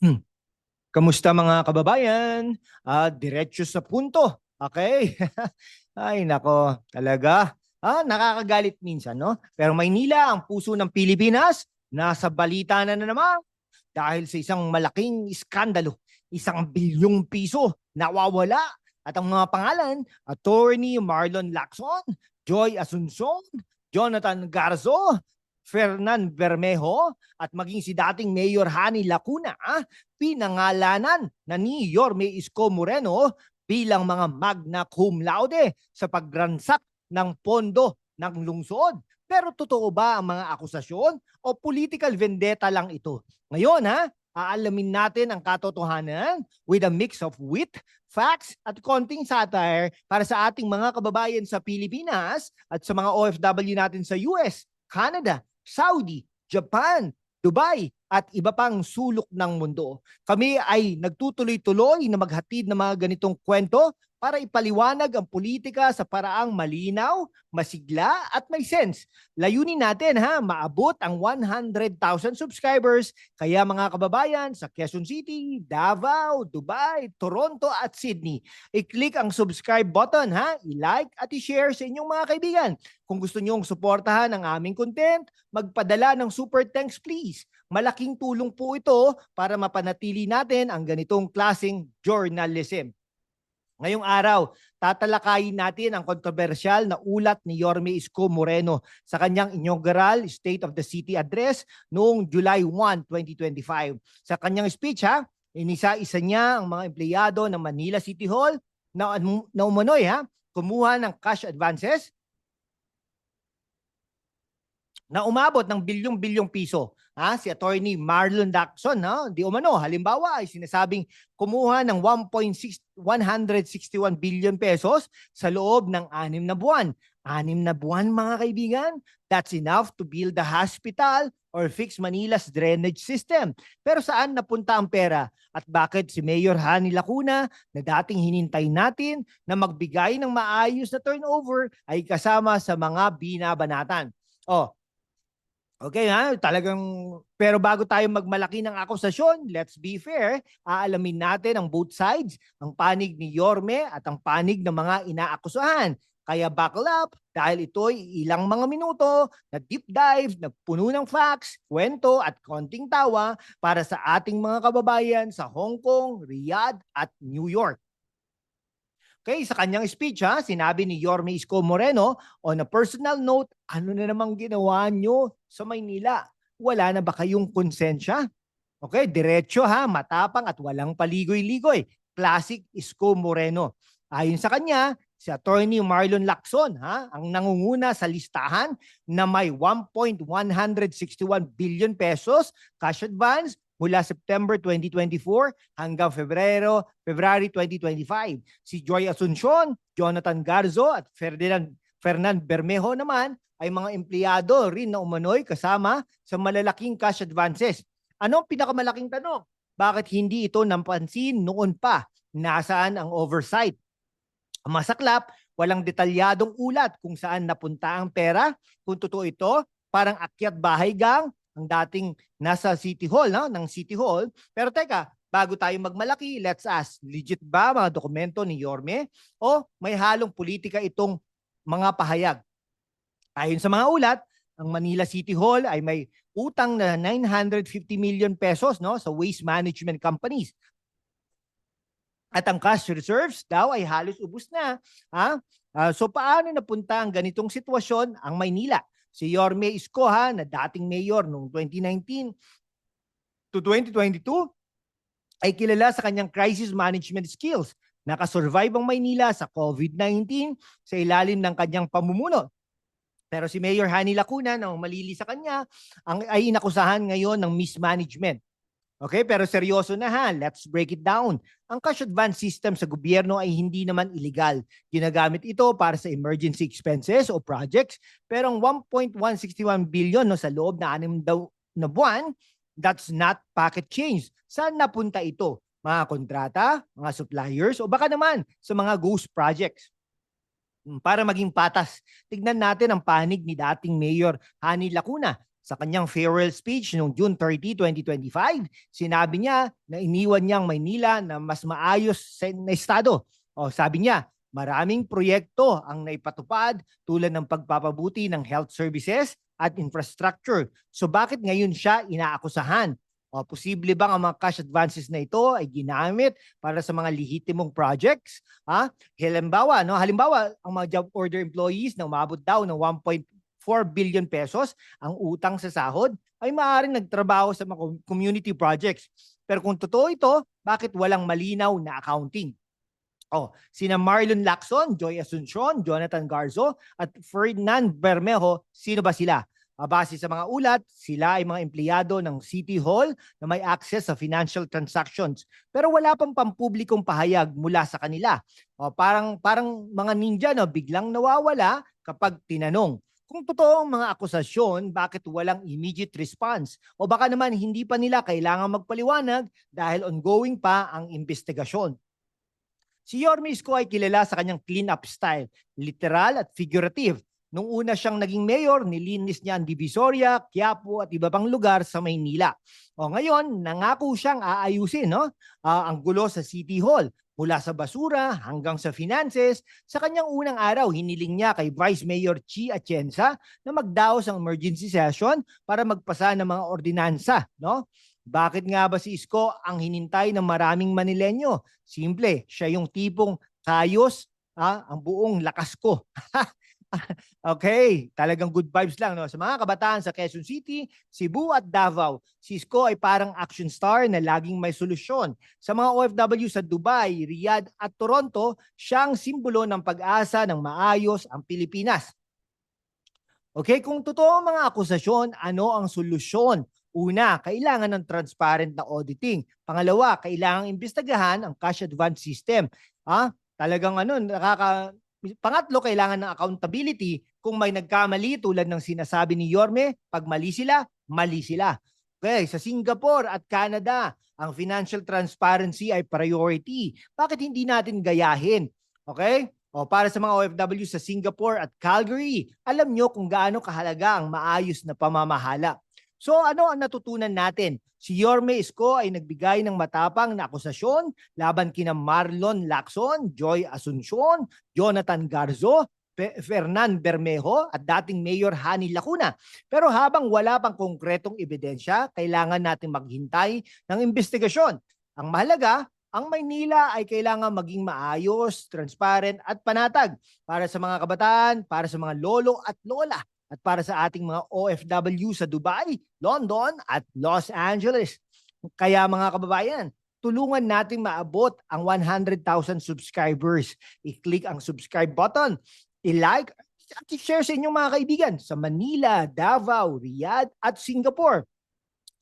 Kamusta mga kababayan? Ah, diretso sa punto. Okay? Ay nako, talaga. Ah, nakakagalit minsan, no? Pero Maynila, ang puso ng Pilipinas, nasa balita na, na naman dahil sa isang malaking iskandalo, isang bilyong piso nawawala at ang mga pangalan, Attorney Marlon Lacson, Joy Asuncion, Jonathan Garzo, Fernan Bermejo at maging si dating Mayor Hani Lacuna ah, pinangalanan na ni Yorme Isko Moreno bilang mga magna cum laude sa pagransak ng pondo ng lungsod. Pero totoo ba ang mga akusasyon o political vendetta lang ito? Ngayon ha, aalamin natin ang katotohanan with a mix of wit, facts at konting satire para sa ating mga kababayan sa Pilipinas at sa mga OFW natin sa US, Canada, Saudi, Japan, Dubai at iba pang sulok ng mundo. Kami ay nagtutuloy-tuloy na maghatid ng mga ganitong kwento para ipaliwanag ang politika sa paraang malinaw, masigla at may sense. Layunin natin ha, maabot ang 100,000 subscribers. Kaya mga kababayan sa Quezon City, Davao, Dubai, Toronto at Sydney, i-click ang subscribe button ha, i-like at i-share sa inyong mga kaibigan. Kung gusto nyong suportahan ang aming content, magpadala ng super thanks please. Malaking tulong po ito para mapanatili natin ang ganitong klaseng journalism. Ngayong araw, tatalakayin natin ang kontrobersyal na ulat ni Yorme Isko Moreno sa kanyang inaugural State of the City address noong July 1, 2025. Sa kanyang speech ha, inisa-isa niya ang mga empleyado ng Manila City Hall na, na umano'y ha, kumuha ng cash advances na umabot ng bilyong-bilyong piso. Ha? Si Attorney Marlon Lacson, no? di umano, halimbawa ay sinasabing kumuha ng 1.6 161 billion pesos sa loob ng anim na buwan. Anim na buwan mga kaibigan, that's enough to build the hospital or fix Manila's drainage system. Pero saan napunta ang pera? At bakit si Mayor Hani Lacuna na dating hinintay natin na magbigay ng maayos na turnover ay kasama sa mga binabanatan? Oh, Okay ha, talagang pero bago tayo magmalaki ng akusasyon, let's be fair, aalamin natin ang both sides, ang panig ni Yorme at ang panig ng mga inaakusahan. Kaya buckle up dahil ito'y ilang mga minuto na deep dive, na puno ng facts, kwento at konting tawa para sa ating mga kababayan sa Hong Kong, Riyadh at New York. Okay, sa kanyang speech ha, sinabi ni Yorme Isko Moreno, on a personal note, ano na namang ginawa nyo sa Maynila? Wala na ba kayong konsensya? Okay, diretso ha, matapang at walang paligoy-ligoy. Classic Isko Moreno. Ayon sa kanya, si Attorney Marlon Lacson ha, ang nangunguna sa listahan na may 1.161 billion pesos cash advance mula September 2024 hanggang Febrero, February 2025. Si Joy Asuncion, Jonathan Garzo at Ferdinand Fernan Bermejo naman ay mga empleyado rin na umano'y kasama sa malalaking cash advances. Ano ang pinakamalaking tanong? Bakit hindi ito napansin noon pa? Nasaan ang oversight? Masaklap, walang detalyadong ulat kung saan napunta ang pera. Kung totoo ito, parang akyat bahay gang ang dating nasa City Hall, no? ng City Hall. Pero teka, bago tayo magmalaki, let's ask, legit ba mga dokumento ni Yorme o may halong politika itong mga pahayag? Ayon sa mga ulat, ang Manila City Hall ay may utang na 950 million pesos no sa waste management companies. At ang cash reserves daw ay halos ubos na. Ha? Ah, so paano napunta ang ganitong sitwasyon ang Maynila? Si Yorme Isko ha, na dating mayor noong 2019 to 2022 ay kilala sa kanyang crisis management skills. Nakasurvive ang Maynila sa COVID-19 sa ilalim ng kanyang pamumuno. Pero si Mayor Hani Lacuna na malili sa kanya ang, ay inakusahan ngayon ng mismanagement. Okay, pero seryoso na ha, let's break it down. Ang cash advance system sa gobyerno ay hindi naman illegal. Ginagamit ito para sa emergency expenses o projects, pero ang 1.161 billion no, sa loob na anim daw na buwan, that's not pocket change. Saan napunta ito? Mga kontrata, mga suppliers, o baka naman sa mga ghost projects? Hmm, Para maging patas, tignan natin ang panig ni dating Mayor Hani Lacuna Sa kanyang farewell speech noong June 30, 2025, sinabi niya na iniwan niyang Maynila na mas maayos na estado. O sabi niya, maraming proyekto ang naipatupad tulad ng pagpapabuti ng health services at infrastructure. So bakit ngayon siya inaakusahan? O posible bang ang mga cash advances na ito ay ginamit para sa mga lehitimong projects? Ha? Halimbawa, no? Halimbawa, ang mga job order employees na umabot daw ng 1.4 billion pesos ang utang sa sahod ay maaaring nagtrabaho sa mga com- community projects. Pero kung totoo ito, bakit walang malinaw na accounting? Oh, sina Marlon Lacson, Joy Asuncion, Jonathan Garzo at Ferdinand Bermejo, sino ba sila? Base sa mga ulat, sila ay mga empleyado ng City Hall na may access sa financial transactions. Pero wala pang pampublikong pahayag mula sa kanila. O, parang, parang mga ninja no, biglang nawawala kapag tinanong. Kung totoo ang mga akusasyon, bakit walang immediate response? O baka naman hindi pa nila kailangan magpaliwanag dahil ongoing pa ang investigasyon. Si Yorme Isko ay kilala sa kanyang clean-up style, literal at figurative. Nung una siyang naging mayor, nilinis niya ang Divisoria, Quiapo at iba pang lugar sa Maynila. O ngayon, nangako siyang aayusin no? Ah, ang gulo sa City Hall. Mula sa basura hanggang sa finances, sa kanyang unang araw, hiniling niya kay Vice Mayor Chi Atienza na magdaos ng emergency session para magpasa ng mga ordinansa. No? Bakit nga ba si Isko ang hinintay ng maraming Manilenyo? Simple, siya yung tipong kayos ah, ang buong lakas ko. okay, talagang good vibes lang. No? Sa mga kabataan sa Quezon City, Cebu at Davao, si Isko ay parang action star na laging may solusyon. Sa mga OFW sa Dubai, Riyadh at Toronto, siyang simbolo ng pag-asa ng maayos ang Pilipinas. Okay, kung totoo ang mga akusasyon, ano ang solusyon? Una, kailangan ng transparent na auditing. Pangalawa, kailangang imbestigahan ang cash advance system. Ha? Talagang ano, nakaka Pangatlo, kailangan ng accountability kung may nagkamali tulad ng sinasabi ni Yorme, pag mali sila, mali sila. Okay, sa Singapore at Canada, ang financial transparency ay priority. Bakit hindi natin gayahin? Okay? O para sa mga OFW sa Singapore at Calgary, alam nyo kung gaano kahalaga ang maayos na pamamahala. So ano ang natutunan natin? Si Yorme Isko ay nagbigay ng matapang na akusasyon laban kina Marlon Lacson, Joy Asuncion, Jonathan Garzo, Fernan Bermejo at dating Mayor Hani Lacuna. Pero habang wala pang konkretong ebidensya, kailangan natin maghintay ng investigasyon. Ang mahalaga, ang Maynila ay kailangan maging maayos, transparent at panatag para sa mga kabataan, para sa mga lolo at lola at para sa ating mga OFW sa Dubai, London at Los Angeles. Kaya mga kababayan, tulungan natin maabot ang 100,000 subscribers. I-click ang subscribe button, i-like at i-share sa inyong mga kaibigan sa Manila, Davao, Riyadh at Singapore.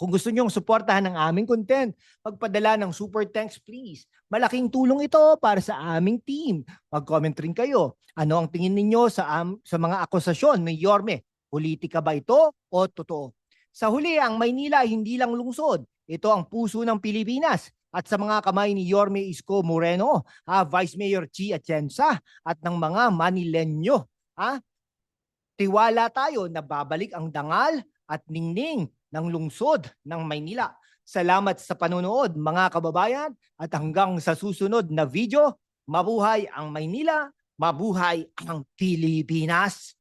Kung gusto nyong suportahan ang aming content, magpadala ng super thanks please. Malaking tulong ito para sa aming team. Mag-comment rin kayo. Ano ang tingin ninyo sa, am- sa mga akusasyon ni Yorme? Politika ba ito o totoo? Sa huli, ang Maynila ay hindi lang lungsod. Ito ang puso ng Pilipinas. At sa mga kamay ni Yorme Isko Moreno, ah, Vice Mayor Chi Atienza at ng mga Manilenyo. Ah, tiwala tayo na babalik ang dangal at ningning ng lungsod ng Maynila. Salamat sa panonood mga kababayan at hanggang sa susunod na video, mabuhay ang Maynila, mabuhay ang Pilipinas.